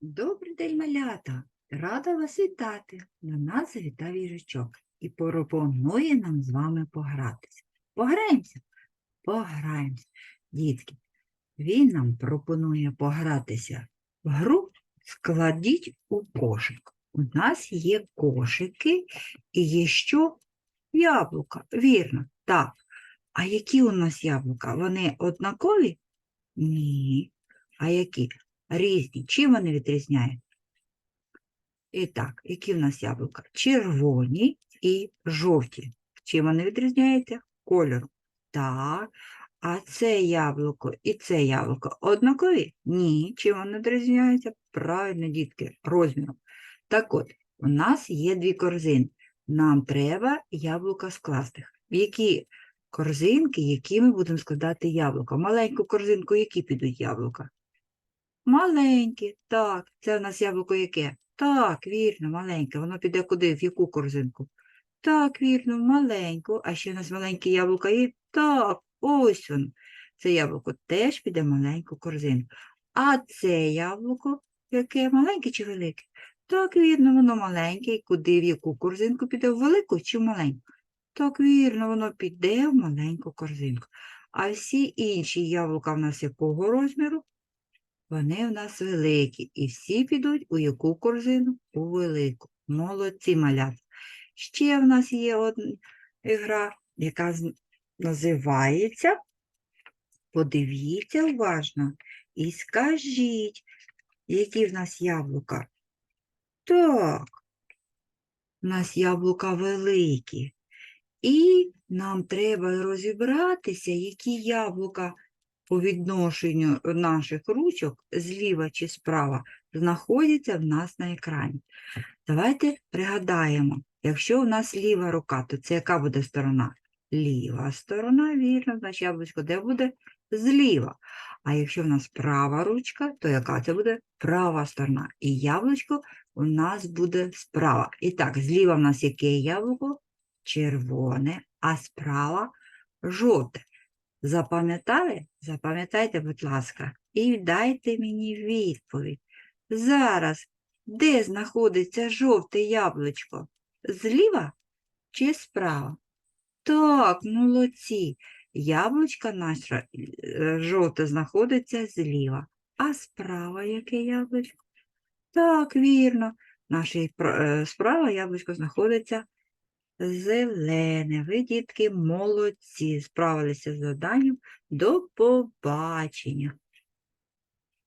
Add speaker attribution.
Speaker 1: Добрий день, малята! Рада вас вітати. До нас завітав їжачок і пропонує нам з вами погратися. Пограємося? Пограємося. Дітки, він нам пропонує погратися в гру складіть у кошик. У нас є кошики і є що? Яблука. Вірно, так. А які у нас яблука? Вони однакові? Ні. А які? Різні. Чим вони відрізняють? І так, які в нас яблука? Червоні і жовті. Чим вони відрізняються? Кольором. Так. А це яблуко і це яблуко однакові? Ні. Чим вони відрізняються? Правильно, дітки, розміром. Так от, у нас є дві корзини. Нам треба яблука скласти. В які корзинки, які ми будемо складати яблука? Маленьку корзинку, які підуть яблука? Маленькі, так. Це в нас яблуко яке? Так, вірно, маленьке. Воно піде куди? В яку корзинку? Так, вірно, маленьку. А ще в нас маленьке яблуко є? Так, ось воно. Це яблуко теж піде в маленьку корзинку. А це яблуко яке? Маленьке чи велике? Так, вірно, воно маленьке. Куди в яку корзинку піде? В велику чи в маленьку? Так, вірно, воно піде в маленьку корзинку. А всі інші яблука в нас якого розміру? Вони в нас великі, і всі підуть у яку корзину? У велику. Молодці малят. Ще в нас є одна гра, яка називається. Подивіться уважно і скажіть, які в нас яблука. Так, у нас яблука великі. І нам треба розібратися, які яблука по відношенню наших ручок зліва чи справа знаходяться в нас на екрані. Давайте пригадаємо, якщо у нас ліва рука, то це яка буде сторона? Ліва сторона, вірно, значить яблучко де буде? Зліва. А якщо в нас права ручка, то яка це буде? Права сторона. І яблучко у нас буде справа. І так, зліва в нас яке яблуко? Червоне, а справа жовте. Запам'ятали? Запам'ятайте, будь ласка, і дайте мені відповідь. Зараз, де знаходиться жовте яблучко? Зліва чи справа? Так, молодці. Яблучко наше е, жовте знаходиться зліва. А справа яке яблучко? Так, вірно. Наша справа яблучко знаходиться зелене. Ви, дітки, молодці, справилися з заданням. До побачення.